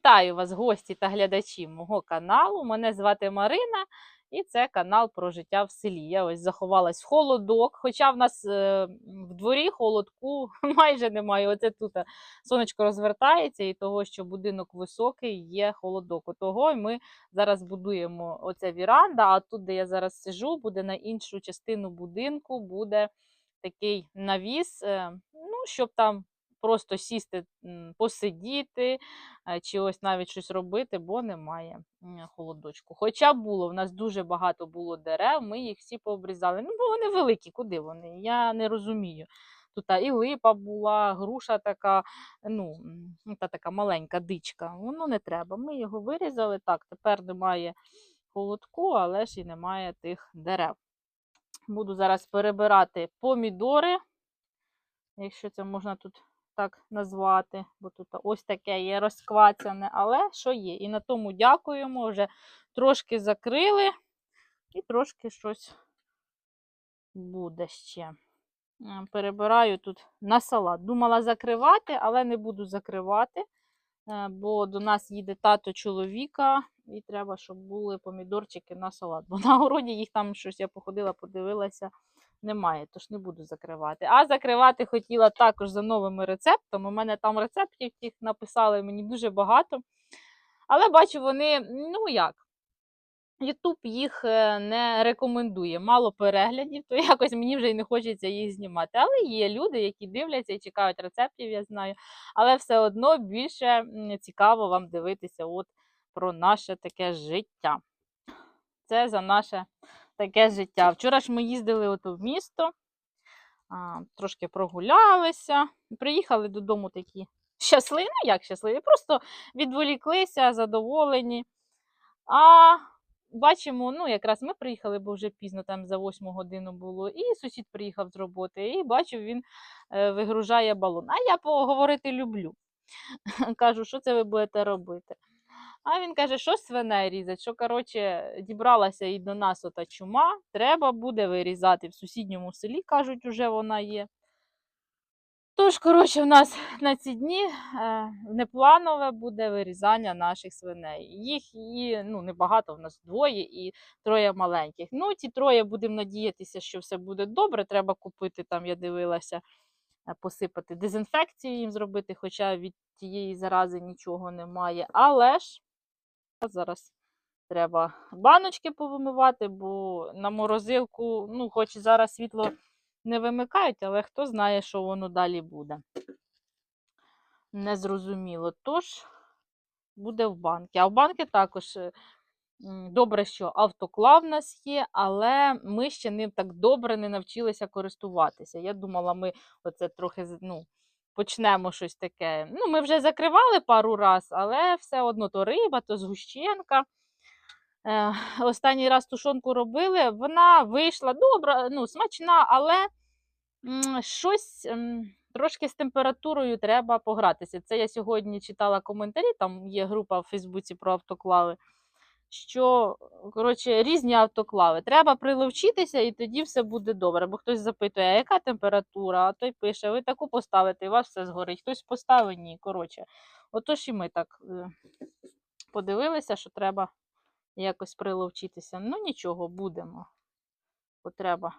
Вітаю вас, гості та глядачі мого каналу. Мене звати Марина, і це канал про життя в селі. Я ось заховалась в холодок, хоча в нас е, в дворі холодку майже немає. Оце тут е, сонечко розвертається, і того, що будинок високий, є холодок. Отого ми зараз будуємо оця віранда, а тут, де я зараз сижу, буде на іншу частину будинку, буде такий навіс, е, ну, щоб там просто сісти, посидіти, е, чи ось навіть щось робити, бо немає холодочку. Хоча було, в нас дуже багато було дерев, ми їх всі пообрізали. Ну, бо вони великі, куди вони? Я не розумію. Тут і липа була, груша така, ну, ну, та така маленька дичка. Воно не треба. Ми його вирізали. Так, тепер немає холодку, але ж і немає тих дерев. Буду зараз перебирати помідори, якщо це можна тут так назвати, бо тут ось таке є розквацяне, але що є. І на тому дякуємо. Вже трошки закрили, і трошки щось буде ще. Е, Перебираю тут на салат. Думала закривати, але не буду закривати, е, бо до нас їде тато чоловіка, і треба, щоб були помідорчики на салат. Бо на городі їх там щось я походила, подивилася немає, тож не буду закривати. А закривати хотіла також за новими рецептами. У мене там рецептів тих написали мені дуже багато. Але бачу, вони, ну як, Ютуб їх е, не рекомендує. Мало переглядів, то якось мені вже й не хочеться їх знімати. Але є люди, які дивляться і чекають рецептів, я знаю. Але все одно більше цікаво вам дивитися от про наше таке життя. Це за наше таке життя. Вчора ж ми їздили в місто, трошки прогулялися, приїхали додому такі щасливі, ну як щасливі, просто відволіклися, задоволені. А бачимо, ну якраз ми приїхали, бо вже пізно, там за 8 годину було, і сусід приїхав з роботи, і бачив, він е, вигружає балон. А я поговорити люблю. Кажу, що це ви будете робити? А він каже, що свиней різать, що, коротше, дібралася і до нас ота чума, треба буде вирізати. В сусідньому селі, кажуть, уже вона є. Тож, коротше, в нас на ці дні е, непланове буде вирізання наших свиней. Їх і ну, небагато, в нас двоє і троє маленьких. Ну, ті троє будемо надіятися, що все буде добре. Треба купити, там я дивилася, е, посипати дезінфекцію їм зробити, хоча від тієї зарази нічого немає. Але ж зараз треба баночки повимивати, бо на морозилку, ну, хоч зараз світло не вимикають, але хто знає, що воно далі буде. Незрозуміло. Тож буде в банки. А в банки також е, добре, що автоклав в нас є, але ми ще ним так добре не навчилися користуватися. Я думала, ми оце трохи ну, почнемо щось таке. Ну, ми вже закривали пару раз, але все одно то риба, то згущенка. Е, останній раз тушонку робили, вона вийшла добра, ну, смачна, але м, щось м, трошки з температурою треба погратися. Це я сьогодні читала коментарі, там є група в Фейсбуці про автоклави, що коротше, різні автоклави. Треба приловчитися, і тоді все буде добре. Бо хтось запитує, а яка температура, а той пише, ви таку поставите, і у вас все згорить. Хтось поставив, ні. Коротше, отож і ми так е, подивилися, що треба якось приловчитися. Ну нічого, будемо. Бо треба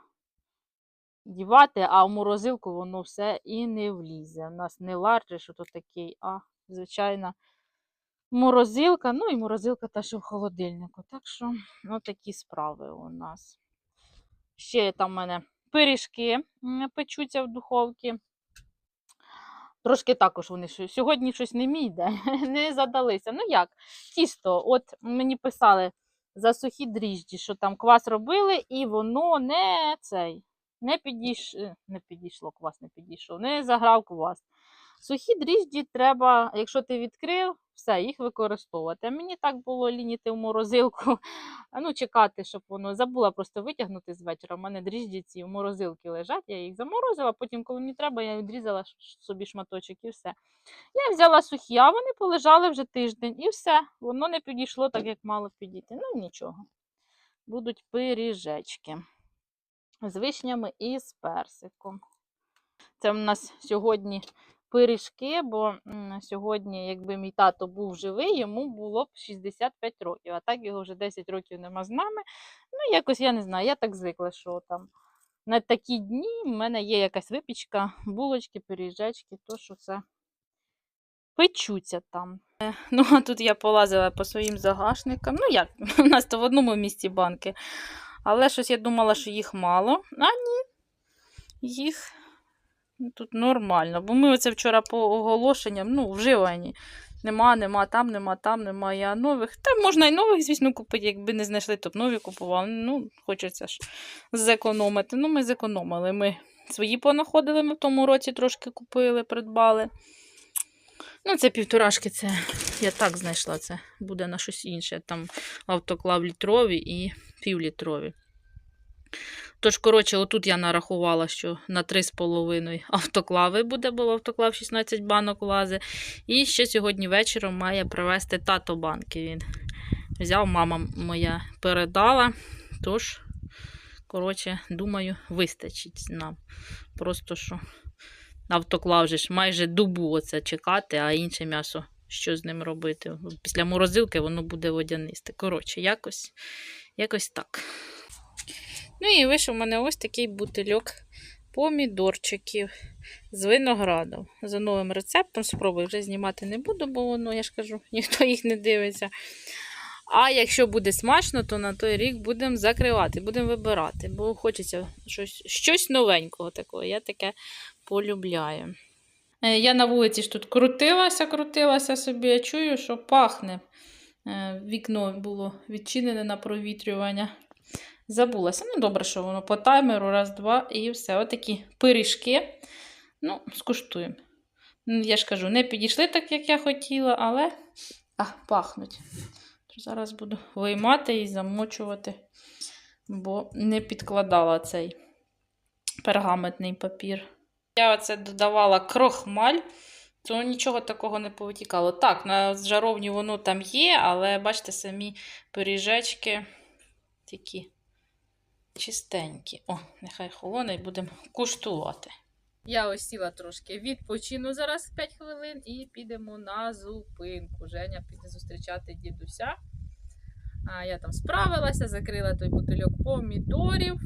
дівати, а в морозилку воно все і не влізе. У нас не ларджі, що то такий, а звичайна морозилка. Ну і морозилка та що в холодильнику. Так що, ну такі справи у нас. Ще там в мене пиріжки печуться в духовці. Трошки також вони сьогодні щось не мій йде, не задалися. Ну як, тісто, от мені писали за сухі дріжджі, що там квас робили, і воно не цей, не, підійш... е, не підійшло, квас не підійшов, не заграв квас. Сухі дріжджі треба, якщо ти відкрив, все, їх використовувати. А мені так було лініти в морозилку, ну чекати, щоб воно забула просто витягнути з вечора. У мене дріжджі ці в морозилки лежать, я їх заморозила, потім, коли мені треба, я відрізала собі шматочок і все. Я взяла сухі, а вони полежали вже тиждень і все. Воно не підійшло так, як мало підійти. Ну нічого. Будуть пиріжечки з вишнями і з персиком. Це в нас сьогодні пиріжки, бо сьогодні, якби мій тато був живий, йому було б 65 років, а так його вже 10 років нема з нами. Ну, якось я не знаю, я так звикла, що там на такі дні в мене є якась випічка, булочки, пиріжечки, то що це печуться там. Е, Ну, а тут я полазила по своїм загашникам. Ну як, у нас то в одному місці банки. Але щось я думала, що їх мало. А ні, їх тут нормально. Бо ми оце вчора по оголошенням, ну, вживані. Нема, нема, там, нема, там, немає нових. Та можна і нових, звісно, купити, якби не знайшли, то б нові купували. Ну, хочеться ж зекономити. Ну, ми зекономили. Ми свої понаходили, ми в тому році трошки купили, придбали. Ну, це півторашки, це я так знайшла, це буде на щось інше. Там автоклав літрові і півлітрові. Тож, коротше, отут я нарахувала, що на 3,5 автоклави буде, бо в автоклав 16 банок влазить. І ще сьогодні вечором має привезти тато банки. Він взяв, мама моя передала. Тож, коротше, думаю, вистачить нам. Просто що автоклав же ж майже добу оце чекати, а інше м'ясо, що з ним робити. Після морозилки воно буде водянисте. Коротше, якось, якось так. Ну і вийшов у мене ось такий бутильок помідорчиків з виноградом. За новим рецептом спробую вже знімати не буду, бо воно, я ж кажу, ніхто їх не дивиться. А якщо буде смачно, то на той рік будемо закривати, будемо вибирати, бо хочеться щось, щось новенького такого. Я таке полюбляю. Е, Я на вулиці ж тут крутилася, крутилася собі, я чую, що пахне. Е, Вікно було відчинене на провітрювання. Забулася. Ну, добре, що воно по таймеру, раз, два, і все. Отакі пиріжки. Ну, скуштуємо. Ну, Я ж кажу, не підійшли так, як я хотіла, але а, пахнуть. Зараз буду виймати і замочувати, бо не підкладала цей пергаментний папір. Я оце додавала крохмаль, то нічого такого не повитікало. Так, на жаровні воно там є, але бачите, самі пиріжечки такі чистенькі. О, нехай холоне будемо куштувати. Я ось сіла трошки, відпочину зараз 5 хвилин і підемо на зупинку. Женя піде зустрічати дідуся. А я там справилася, закрила той бутильок помідорів.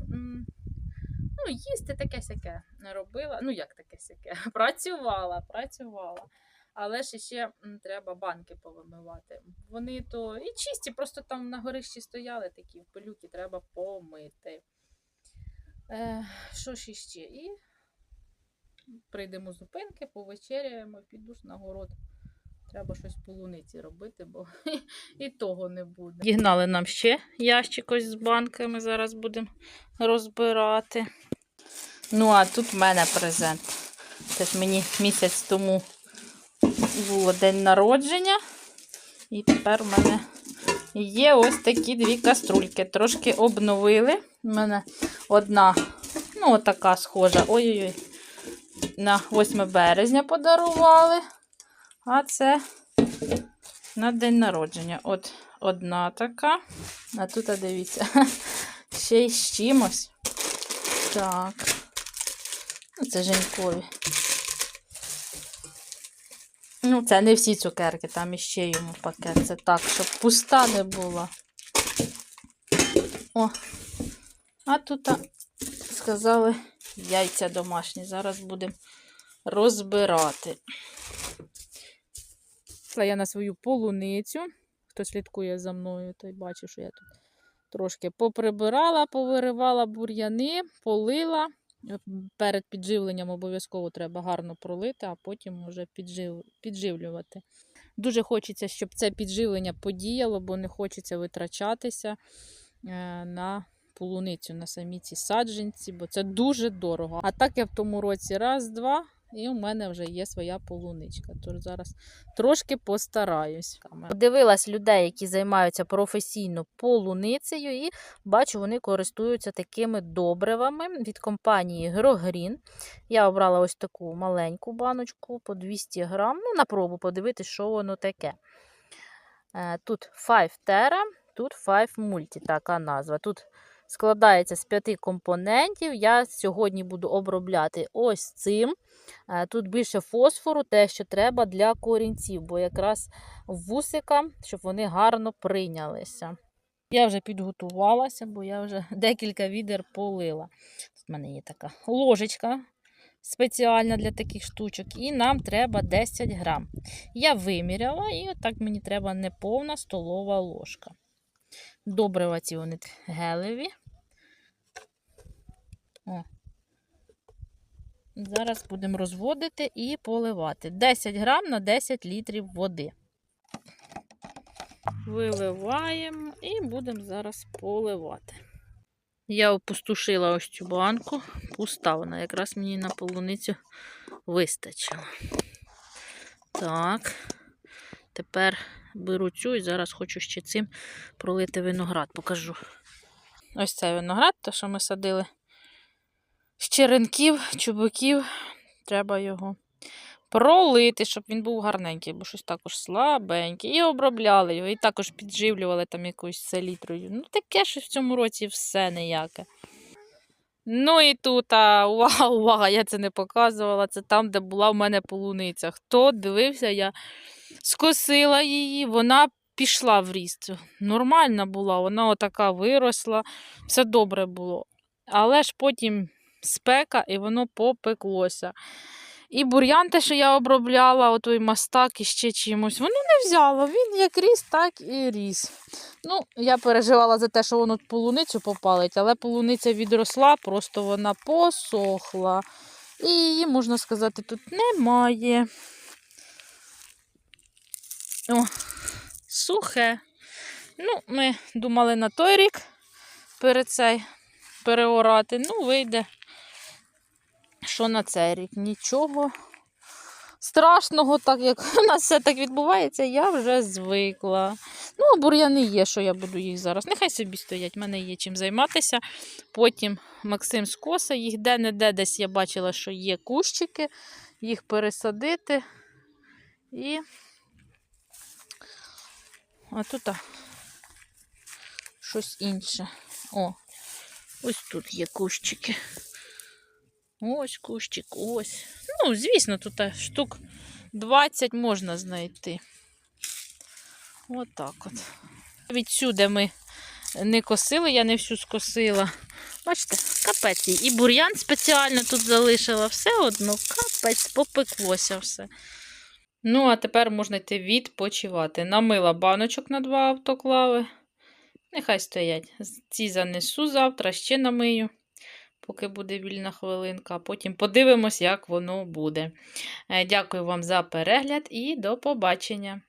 Ну, їсти таке сяке робила. Ну, як таке сяке? Працювала, працювала. Але ж ще треба банки повимивати. Вони то і чисті, просто там на горищі стояли такі в пилюки, треба помити. Е, що ж іще? І прийдемо з зупинки, повечеряємо, піду ж на город. Треба щось полуниці робити, бо і того не буде. Дігнали нам ще ящик ось з банками, зараз будемо розбирати. Ну, а тут в мене презент. Це ж мені місяць тому було день народження. І тепер в мене є ось такі дві каструльки. Трошки обновили. У мене одна, ну, отака схожа. Ой-ой-ой. На 8 березня подарували. А це на день народження. От одна така. А тут, а дивіться, ще й з чимось. Так. Ну, Це Женькові. Ну, це не всі цукерки, там іще йому пакет. Це так, щоб пуста не була. О. А тут сказали яйця домашні. Зараз будемо розбирати. Я на свою полуницю. Хто слідкує за мною, той бачив, що я тут трошки поприбирала, повиривала бур'яни, полила. Перед підживленням обов'язково треба гарно пролити, а потім вже піджив... підживлювати. Дуже хочеться, щоб це підживлення подіяло, бо не хочеться витрачатися е, на полуницю, на самі ці саджанці, бо це дуже дорого. А так я в тому році раз, два, і у мене вже є своя полуничка. Тож зараз трошки постараюсь. Подивилась людей, які займаються професійно полуницею, і бачу, вони користуються такими добривами від компанії Грогрін. Я обрала ось таку маленьку баночку по 200 грам. Ну, на пробу подивитись, що воно таке. Е, Тут 5 Terra, тут 5 Multi, така назва. Тут складається з п'яти компонентів. Я сьогодні буду обробляти ось цим. Е, Тут більше фосфору, те, що треба для корінців, бо якраз вусика, щоб вони гарно прийнялися. Я вже підготувалася, бо я вже декілька відер полила. Тут в мене є така ложечка спеціальна для таких штучок, і нам треба 10 грам. Я виміряла, і отак мені треба неповна столова ложка. Добрива ці вони гелеві. О. Зараз будемо розводити і поливати. 10 грам на 10 літрів води. Виливаємо і будемо зараз поливати. Я опустошила ось цю банку, пуста вона, якраз мені на полуницю вистачило. Так, тепер беру цю і зараз хочу ще цим пролити виноград, покажу. Ось цей виноград, те, що ми садили з черенків, чубуків. Треба його пролити, щоб він був гарненький, бо щось також слабенький. І обробляли його, і також підживлювали там якоюсь селітрою. Ну, таке що в цьому році все ніяке. Ну і тут, а, увага, увага, я це не показувала. Це там, де була в мене полуниця. Хто дивився, я скосила її, вона пішла в ріст. Нормальна була, вона отака виросла, все добре було. Але ж потім спека і воно попеклося. І бур'ян те, що я обробляла, отой мастак і ще чимось, воно не взяло. Він як ріс, так і ріс. Ну, я переживала за те, що воно полуницю попалить, але полуниця відросла, просто вона посохла. І її, можна сказати, тут немає. О, сухе. Ну, ми думали на той рік перед цей переорати. Ну, вийде, що на цей рік. Нічого страшного, так як у нас все так відбувається, я вже звикла. Ну, бур'яни є, що я буду їх зараз. Нехай собі стоять, в мене є чим займатися. Потім Максим скоса їх де-не-де десь я бачила, що є кущики, їх пересадити. І а тут а, щось інше. О, ось тут є кущики. Ось кущик, ось. Ну, звісно, тут а, штук 20 можна знайти. Отак от. Відсюди ми не косили, я не всю скосила. Бачите, капець. І бур'ян спеціально тут залишила. Все одно, капець, попеклося все. Ну, а тепер можна йти відпочивати. Намила баночок на два автоклави. Нехай стоять. Ці занесу завтра, ще намию, поки буде вільна хвилинка. А потім подивимось, як воно буде. Е, Дякую вам за перегляд і до побачення.